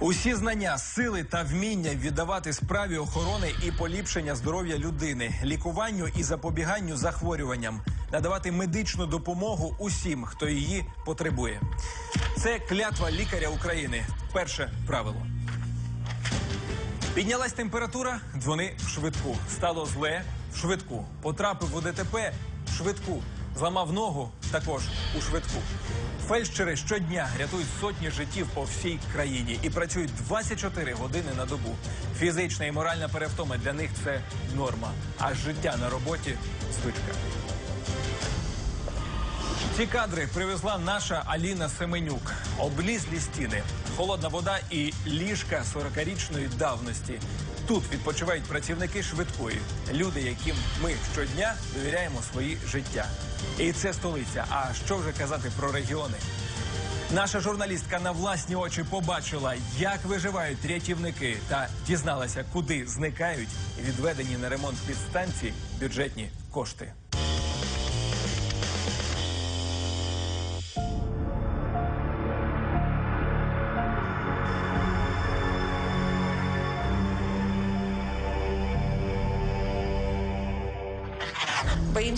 Усі знання, сили та вміння віддавати справі охорони і поліпшення здоров'я людини, лікуванню і запобіганню захворюванням, надавати медичну допомогу усім, хто її потребує. Це клятва лікаря України. Перше правило. Піднялась температура, дзвони в швидку. Стало зле в швидку. Потрапив у ДТП в швидку. Зламав ногу також у швидку. Фельдшери щодня рятують сотні життів по всій країні і працюють 24 години на добу. Фізична і моральна перевтома для них це норма, а життя на роботі звичка. Ці кадри привезла наша Аліна Семенюк. Облізлі стіни, холодна вода і ліжка 40-річної давності. Тут відпочивають працівники швидкої, люди, яким ми щодня довіряємо свої життя. І це столиця. А що вже казати про регіони? Наша журналістка на власні очі побачила, як виживають рятівники, та дізналася, куди зникають відведені на ремонт підстанції бюджетні кошти.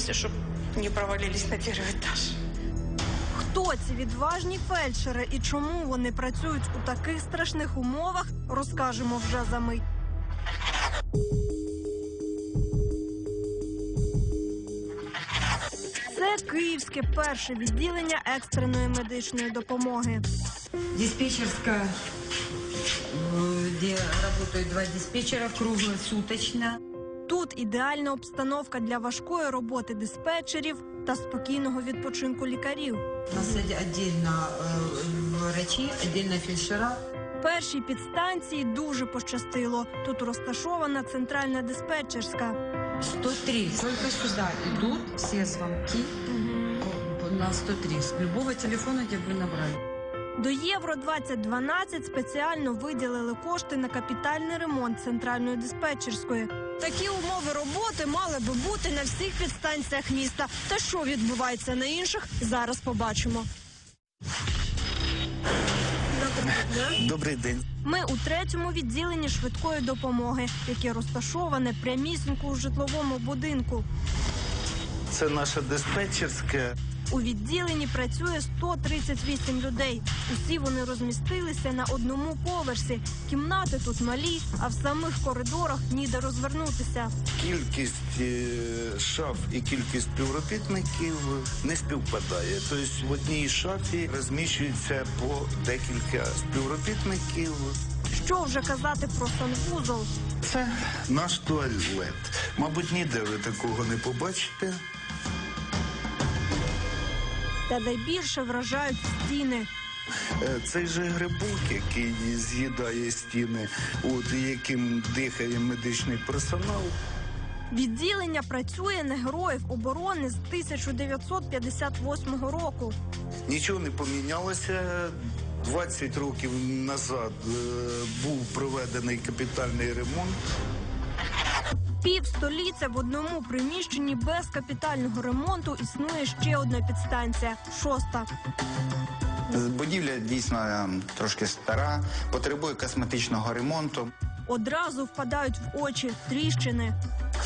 Боимся, чтобы не провалились на первый этаж. Хто ці відважні фельдшери і чому вони працюють у таких страшних умовах, розкажемо вже за мить. Це київське перше відділення екстреної медичної допомоги. Диспетчерская, э, где работают два диспетчера круглосуточно. Ідеальна обстановка для важкої роботи диспетчерів та спокійного відпочинку лікарів. У нас оде- отдельно э, врачи, фельдшера. Першій підстанції дуже пощастило. Тут розташована центральна диспетчерська. 103. Только сюда идут все звонки на 103. С любого телефона, где вы набрали. До Євро 2012 спеціально виділили кошти на капітальний ремонт центральної диспетчерської. Такі умови роботи мали би бути на всіх підстанціях міста. Та що відбувається на інших, зараз побачимо. Добрий день. Ми у третьому відділенні швидкої допомоги, яке розташоване прямісінько у житловому будинку. Це наша диспетчерська. У відділенні працює 138 людей. Усі вони розмістилися на одному поверсі. Кімнати тут малі, а в самих коридорах ніде розвернутися. Кількість е, шаф і кількість співробітників не співпадає. Тобто в одній шафі розміщується по декілька співробітників. Що вже казати про санвузол? Це наш туалет. Мабуть, ніде ви такого не побачите. Та найбільше вражають стіни. Е, Цей же грибок, який з'їдає стіни, от яким дихає медичний персонал. Відділення працює на героїв оборони з 1958 року. Нічого не помінялося. 20 років назад е, був проведений капітальний ремонт. Півстоліття в одному приміщенні без капітального ремонту існує ще одна підстанція шоста. Будівля дійсно е, трошки стара, потребує косметичного ремонту. Одразу впадають в очі тріщини.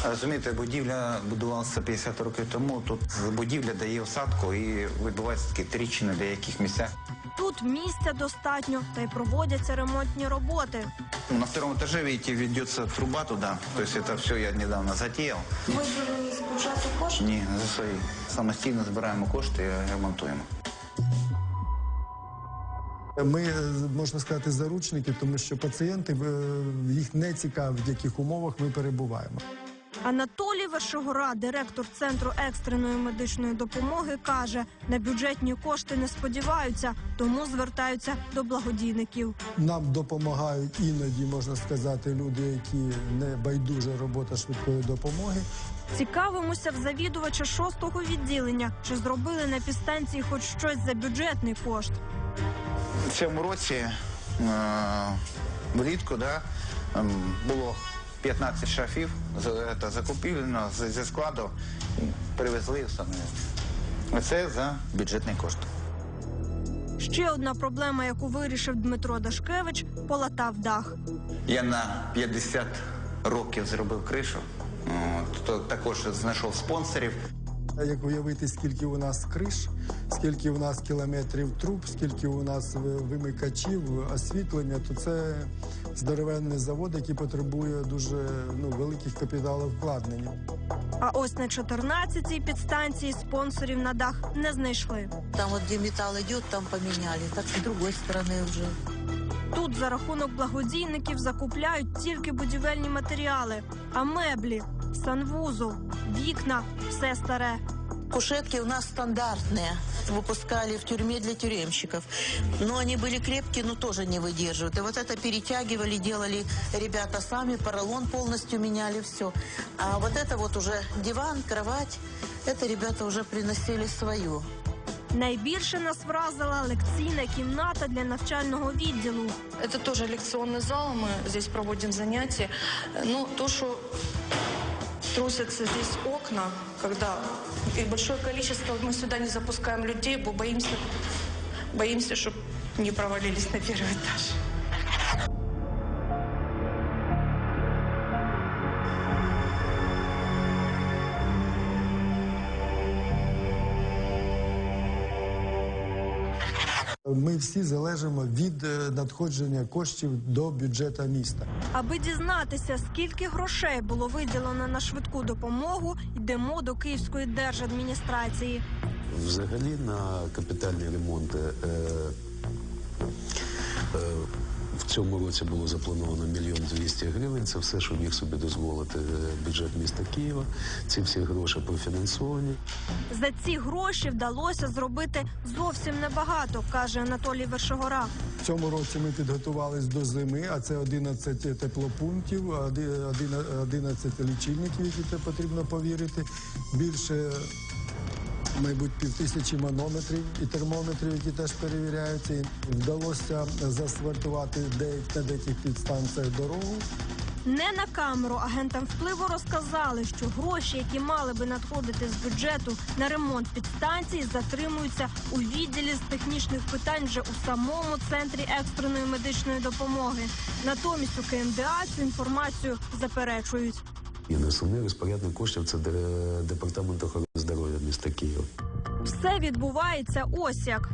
Розумієте, будівля будувалася 50 років тому. Тут будівля дає осадку і відбуваються такі тріщини в деяких місцях. Тут місця достатньо, та й проводяться ремонтні роботи. Ну, На втором этаже, видите, ведется труба туда. То есть это все я недавно затеял. Выбрали из бюджета кошек. Ні, за свої. Самостійно збираємо кошти і ремонтуємо. Ми е, можна сказати заручники, тому що пацієнти е, їх не цікавить, в яких умовах ми перебуваємо. Анатолій Вершогора, директор центру екстреної медичної допомоги, каже: на бюджетні кошти не сподіваються, тому звертаються до благодійників. Нам допомагають іноді, можна сказати, люди, які не байдужа робота швидкої допомоги. Цікавимося в завідувача шостого відділення, чи зробили на підстанції хоч щось за бюджетний кошт. В цьому році е, влітку да, ем, було 15 шафів, закупівлено зі складу, привезли і встановили. Це за бюджетний кошт. Ще одна проблема, яку вирішив Дмитро Дашкевич, полатав дах. Я на 50 років зробив кришу. От, то також знайшов спонсорів. Як уявити, скільки у нас криш, скільки у нас кілометрів труб, скільки у нас вимикачів, освітлення, то це здоровенний завод, який потребує дуже ну, великих капіталовкладнень. А ось на 14-й підстанції спонсорів на дах не знайшли. Там вот где металл идет, там поменяли. Так с другой стороны уже. Тут за рахунок благодійників закупляють тільки будівельні матеріали, а меблі, санвузол, вікна все старе. Кушетки у нас стандартные Выпускали в тюрьме для тюремщиков. Но они были крепкие, но тоже не выдерживают. И вот это перетягивали, делали ребята сами, поролон полностью меняли, все. А вот это вот уже диван, кровать, это ребята уже приносили свое. Найбільше нас вразила лекційна кімната для навчального відділу. Это тоже лекционный зал, мы здесь проводим занятия. Ну, то, что трусятся здесь окна, когда и большое количество, мы сюда не запускаем людей, бо боимся, боимся, чтобы не провалились на первый этаж. Ми всі залежимо від е, надходження коштів до бюджету міста. Аби дізнатися, скільки грошей було виділено на швидку допомогу, йдемо до Київської держадміністрації. Взагалі на капітальні ремонти е, е, цьому році було заплановано мільйон двісті гривень. Це все, що міг собі дозволити е, бюджет міста Києва. Ці всі гроші профінансовані. За ці гроші вдалося зробити зовсім небагато, каже Анатолій Вершогора. В цьому році ми підготувалися до зими, а це 11 теплопунктів, оди- один- 11 лічильників, які це потрібно повірити. Більше, мабуть, півтисячі манометрів і термометрів, які теж перевіряються. І Вдалося заасфальтувати деяк- на деяких підстанціях дорогу. Не на камеру агентам впливу розказали, що гроші, які мали би надходити з бюджету на ремонт підстанцій, затримуються у відділі з технічних питань вже у самому центрі екстреної медичної допомоги. Натомість у КМДА цю інформацію заперечують. І основний розпорядник коштів це де- департамент охорони Києва. Все відбувається ось як.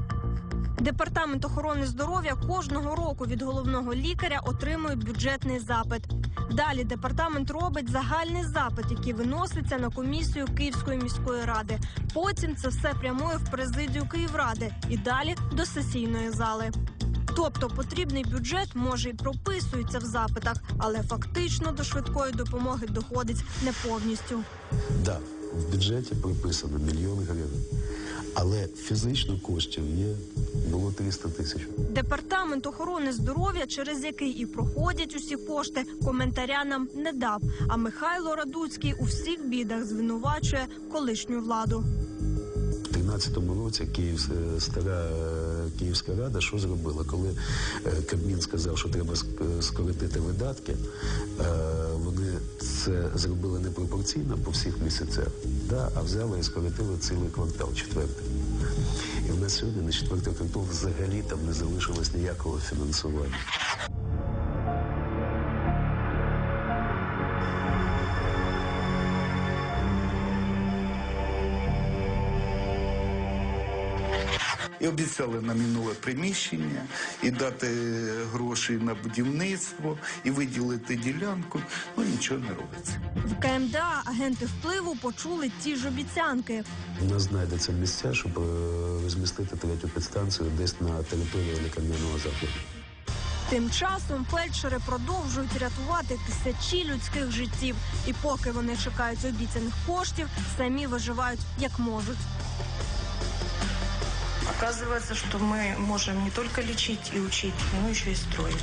Департамент охорони здоров'я кожного року від головного лікаря отримує бюджетний запит. Далі департамент робить загальний запит, який виноситься на комісію Київської міської ради. Потім це все прямує в президію Київради і далі до сесійної зали. Тобто потрібний бюджет може і прописується в запитах, але фактично до швидкої допомоги доходить не повністю. Да, в бюджеті приписано мільйон гривень, але фізично коштів є було 300 тисяч. Департамент охорони здоров'я, через який і проходять усі кошти, коментаря нам не дав. А Михайло Радуцький у всіх бідах звинувачує колишню владу. У 13-му році Київ, стара е, Київська рада що зробила? Коли е, Кабмін сказав, що треба скоротити видатки, е, вони це зробили непропорційно по всіх місяцях, да, а взяли і скоротили цілий квартал, четвертий. І в нас сьогодні на четвертий квартал взагалі там не залишилось ніякого фінансування. І обіцяли на минуле приміщення, і дати гроші на будівництво, і виділити ділянку. Ну нічого не робиться. В КМДА агенти впливу почули ті ж обіцянки. У нас знайдеться місця, щоб е, розмістити третю підстанцію десь на території лікарняного закладу. Тим часом фельдшери продовжують рятувати тисячі людських життів. І поки вони чекають обіцяних коштів, самі виживають як можуть. Оказывается, что мы можем не только лечить и учить, но еще и строить.